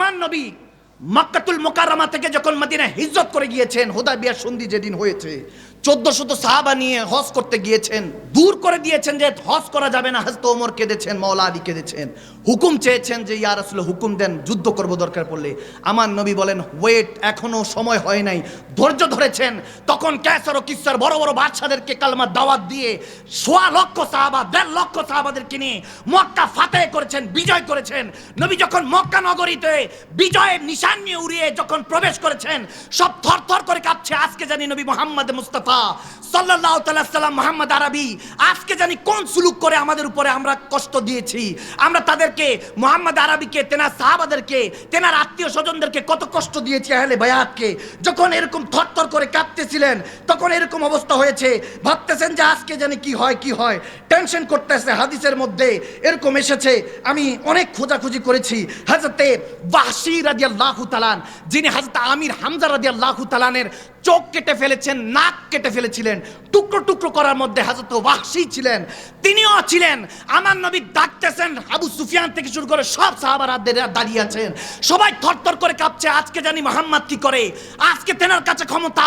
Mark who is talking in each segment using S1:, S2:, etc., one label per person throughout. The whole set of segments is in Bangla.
S1: আমার নবী মক্কাতুল মোকারামা থেকে যখন মদিনা হিজরত করে গিয়েছেন হুদাইবিয়ার সন্ধি যেদিন হয়েছে চোদ্দ শত সাহাবা নিয়ে হজ করতে গিয়েছেন। দূর করে দিয়েছেন যে হজ করা যাবে না। হজরত ওমর কেঁদেছেন মৌলা আলী কেঁদেছেন। হুকুম চেয়েছেন যে, ইয়া রাসূল হুকুম দেন, যুদ্ধ করব দরকার পড়লে। আমার নবী বলেন, ওয়েট, এখনও সময় হয় নাই। ধৈর্য ধরেছেন। তখন ক্যাসার ও কিসার বড় বড় বাদশাদেরকে কালমার দাওয়াত দিয়ে সোয়া লক্ষ সাহাবা, দেড় লক্ষ সাহাবাদেরকে নিয়ে মক্কা ফাতেহ করেছেন, বিজয় করেছেন। নবী যখন মক্কা নগরীতে বিজয়ের নিশান নিয়ে উড়িয়ে যখন প্রবেশ করেছেন, সব থরথর করে কাঁপছে। আজকে জানি নবী মোহাম্মদ মুস্তাফা সাল্লাল্লাহু তাআলা সাল্লাম মোহাম্মদ আরবি, আজকে জানি কোন সুলুক করে আমাদের উপরে আমরা কষ্ট দিয়েছি। আমরা তাদেরকে, মোহাম্মদ আরবিকে, তেনার সাহাবাদেরকে, তেনার আত্মীয় স্বজনদেরকে কত কষ্ট দিয়েছি আহলে বায়াতকে। যখন এরকম থরথর করে কাঁপতেছিলেন তখন এরকম অবস্থা হয়েছে। ভাবতেছেন যে আজকে জানি কি হয় কি হয়। টেনশন করতেছে হাদিসের মধ্যে, এরকম এসেছে। আমি অনেক খোঁজাখুঁজি করেছি। হাজরতে ওয়াহশি রাদিয়াল্লাহু তাআলান যিনি হাজরত আমির হামজা রাদিয়াল্লাহু তাআলানের চোখ কেটে ফেলেছেন, নাক কেটে ফেলেছিলেন। টুকরো টুকরো করার মধ্যে হাজরত ওয়াহশি ছিলেন। তিনিও ছিলেন। আমার নবী ডাকতেছেন, আবু সুফিয়ান থেকে শুরু করে সব সাহাবারা দাঁড়িয়ে আছেন। সবাই থরথর করে কাঁপছে, আজকে জানি মোহাম্মদ কি করে? আজকে তেনার কাছে ক্ষমতা।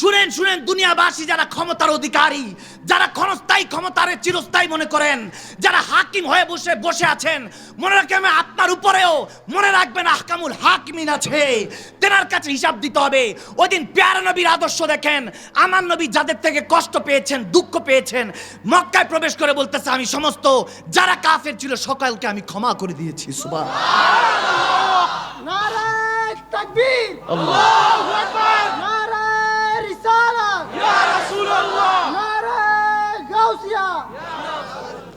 S1: শুনেন শুনেন, দুনিয়াবাসী যারা ক্ষমতার অধিকারী, যারা ক্ষণস্থায়ী ক্ষমতার চিরস্থায়ী মনে করেন, যারা হাকিম হয়ে বসে বসে আছেন, মনে রাখবেন আপনার উপরেও মনে রাখবেন আহকামুল হাকিমিন আছে। তেনার কাছে হিসাব দিতে হবে। ওই দিন পেয়ারা নবীর আদর্শ দেখেন। আমার নবী যাদের থেকে কষ্ট পেয়েছেন দুঃখ পেয়েছেন মক্কায় প্রবেশ করে বলতেছে আমি সমস্ত যারা কাফের ছিল সকলকে আমি ক্ষমা করে দিয়েছি। সুবাহ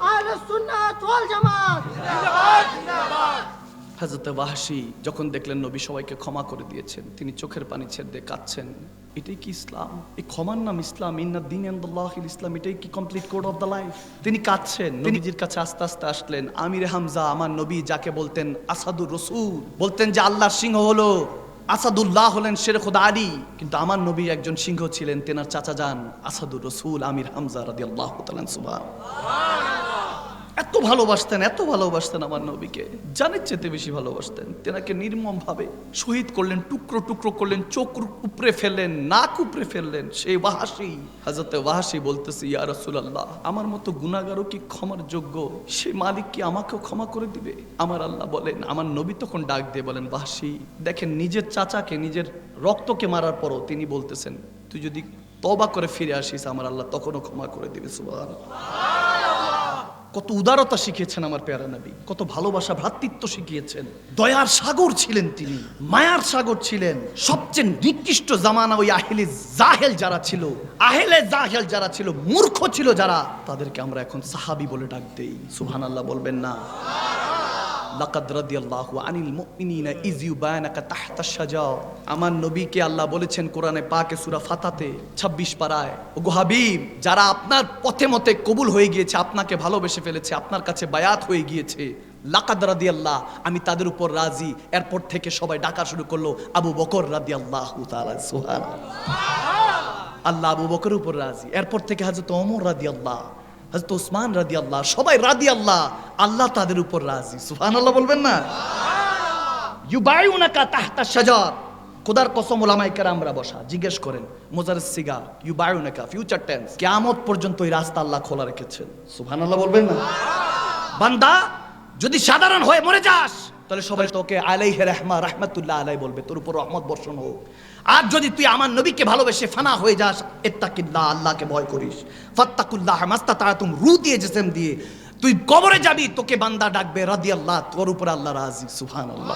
S2: আহলে সুন্নাত ওয়াল জামাত।
S1: হাজরত ওয়াহশি যখন দেখলেন নবী সবাইকে ক্ষমা করে দিয়েছেন তিনি চোখের পানি ছেড়ে দিয়ে কাঁদছেন। এটাই কি ইসলাম? এই ক্ষমার নাম ইসলাম। ইন্না দিন আন্দাল্লাহিল ইসলাম এটাই কি complete code of the life তিনি কাঁদছেন। নবীজির কাছে আস্তে আস্তে আসলেন আমির হামজা আমার নবী যাকে বলতেন আসাদুর রসুল বলতেন যে আল্লাহর সিংহ হলো আসাদুল্লাহ হলেন শের খোদা আলী। কিন্তু আমার নবী একজন সিংহ ছিলেন তেনার চাচা যান আসাদুর রসুল আমির হামজা রাদি আল্লাহ সুবাহ এত ভালোবাসতেন এত ভালোবাসতেন আমার নবীকে। জানের চেতে বেশি ভালোবাসতেন। তেনাকে নির্মম ভাবে শহীদ করলেন, টুকরো টুকরো করলেন, চোখ উপরে ফেললেন, নাক উপরে ফেললেন। সেই ওয়াহাসি হাজরতে ওয়াহাসি বলতেছে, ইয়া রাসূলুল্লাহ, আমার মতো গুনাহগারও কি ক্ষমার যোগ্য? সে মালিক কি আমাকেও ক্ষমা করে দিবে? আমার আল্লাহ বলেন, আমার নবী তখন ডাক দিয়ে বলেন ওয়াহাসি দেখেন নিজের চাচাকে, নিজের রক্তকে মারার পরও তিনি বলতেছেন, তুই যদি তবা করে ফিরে আসিস, আমার আল্লাহ তখনও ক্ষমা করে দিবে, সুবহানাল্লাহ। কত উদারতা শিখিয়েছেন আমার পেয়ারা নবী, কত ভালোবাসা, ভ্রাতৃত্ব শিখিয়েছেন। দয়ার সাগর ছিলেন তিনি, মায়ার সাগর ছিলেন। সবচেয়ে নিকৃষ্ট জামানা ওই আহেলে জাহেল যারা ছিল, আহেলে জাহেল যারা ছিল, মূর্খ ছিল যারা, তাদেরকে আমরা এখন সাহাবি বলে ডাক দেই। সুহান আল্লাহ বলবেন না। লাকাদ রাদিয়াল্লাহু আনিল মুমিনিনা ইজ ইউবায়ানাকা তাহতা শাজার আমার নবীকে আল্লাহ বলেছেন কোরআনে পাকে সূরা ফাতাতে 26 পারায়, ওগো হাবিব, যারা আপনার পথে মতে কবুল হয়ে গিয়েছে, আপনাকে ভালোবেসে ফেলেছে, আপনার কাছে বায়াত হয়ে গিয়েছে, লাকাদ রাদিয়াল্লাহ, আমি তাদের উপর রাজি। এরপর থেকে সবাই ডাকা শুরু করল, আবু বকর রাদিয়াল্লাহু তাআলা সুবহানাল্লাহ আল্লাহ আবু বকরের উপর রাজি। এরপর থেকে হাজরত ওমর রাদিয়াল্লাহ হজরত ওসমান রাদি আল্লাহ সবাই রাদি আল্লাহ আল্লাহ তাদের উপর রাজি। সুফান আল্লাহ বলবেন না? ইউবায়ুনাকা তাহতা সাজার খোদার কসম ওলামাই আমরা বসা জিজ্ঞেস করেন মোজার সিগা ইউবায়ুনাকা ফিউচার টেন্স কেয়ামত পর্যন্ত এই রাস্তা আল্লাহ খোলা রেখেছেন। সুবহানাল্লাহ বলবেন না? বান্দা যদি সাধারণ হয়ে মরে যাস তাহলে সবাই তোকে আলাইহে রহমা রহমাতুল্লাহ আলাই বলবে, তোর উপর রহমত বর্ষণ হোক। আর যদি তুই আমার নবীকে ভালোবেসে ফানা হয়ে যাস, এত্তাকিল্লাহ, আল্লাহকে ভয় করিস। ফাত্তাকুল্লাহ মাস্তা তারা তুমি রু দিয়ে, জেসেম দিয়ে। তুই কবরে যাবি, তোকে বান্দা ডাকবে রাদি আল্লাহ তোর উপর আল্লাহ রাজি সুহান আল্লাহ